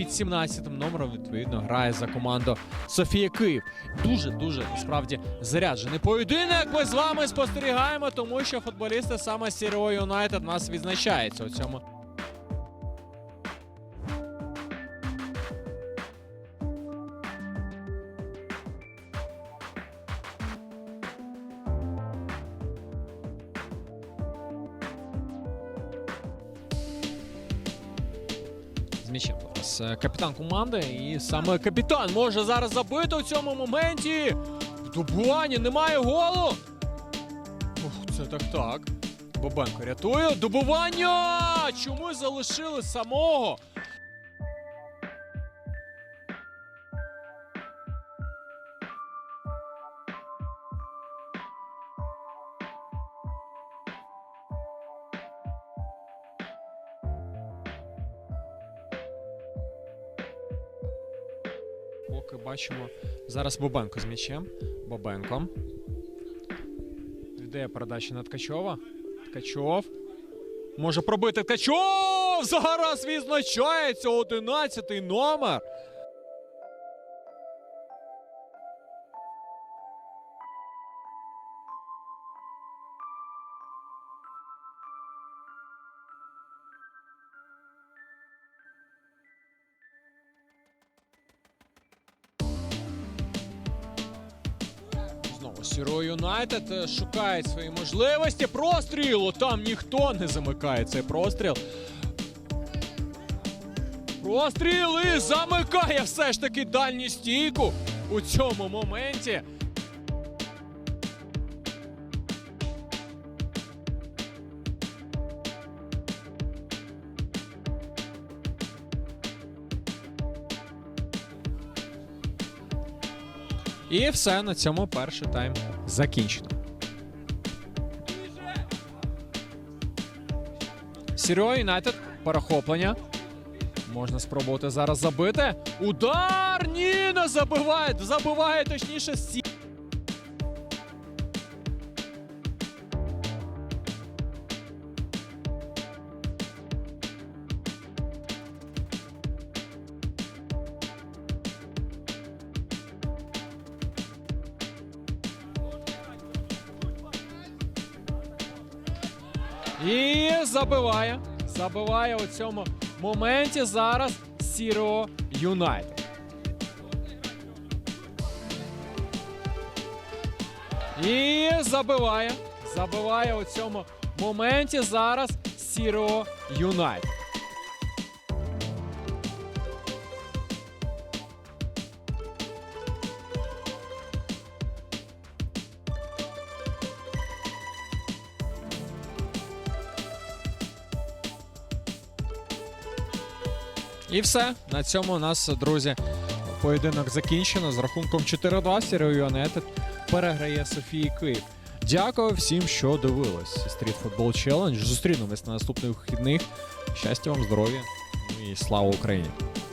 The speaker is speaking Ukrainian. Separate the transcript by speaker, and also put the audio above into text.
Speaker 1: під 17 номером відповідно грає за команду Софія Київ. Дуже дуже насправді заряджений поєдинок. Ми з вами спостерігаємо, тому що футболісти саме Сіріо Юнайтед нас відзначаються у цьому. З м'ячем зараз е, капітан команди, і саме капітан може зараз забити у цьому моменті. В Дубуані немає голу. Ух, це так так. Бобенко рятує. Добування! Чому залишили самого? Поки бачимо зараз Бобенко з м'ячем. Бобенко. Віддає передача на Ткачова. Ткачов. Може пробити Ткачов! Зараз відзначається 11 номер. Сіро Юнайтед е, шукає свої можливості. Прострілу! Там ніхто не замикає цей простріл. Простріл і замикає все ж таки дальню стійку у цьому моменті. І все на цьому перший тайм закінчено. Сіріо Юнайтед перехоплення. Можна спробувати зараз забити. Удар! Ні, не забиває. Забиває точніше Сі. І забиває. Забиває у цьому моменті зараз Сіро Юнайтед. І забиває. Забиває у цьому моменті зараз Сіро Юнайтед. І все. На цьому у нас, друзі, поєдинок закінчено. З рахунком 4-2 Сірою Юнайтед переграє Софії Київ. Дякую всім, що дивились. Street Football Challenge. Зустрінемось на наступних вихідних. Щастя вам, здоров'я ну і слава Україні!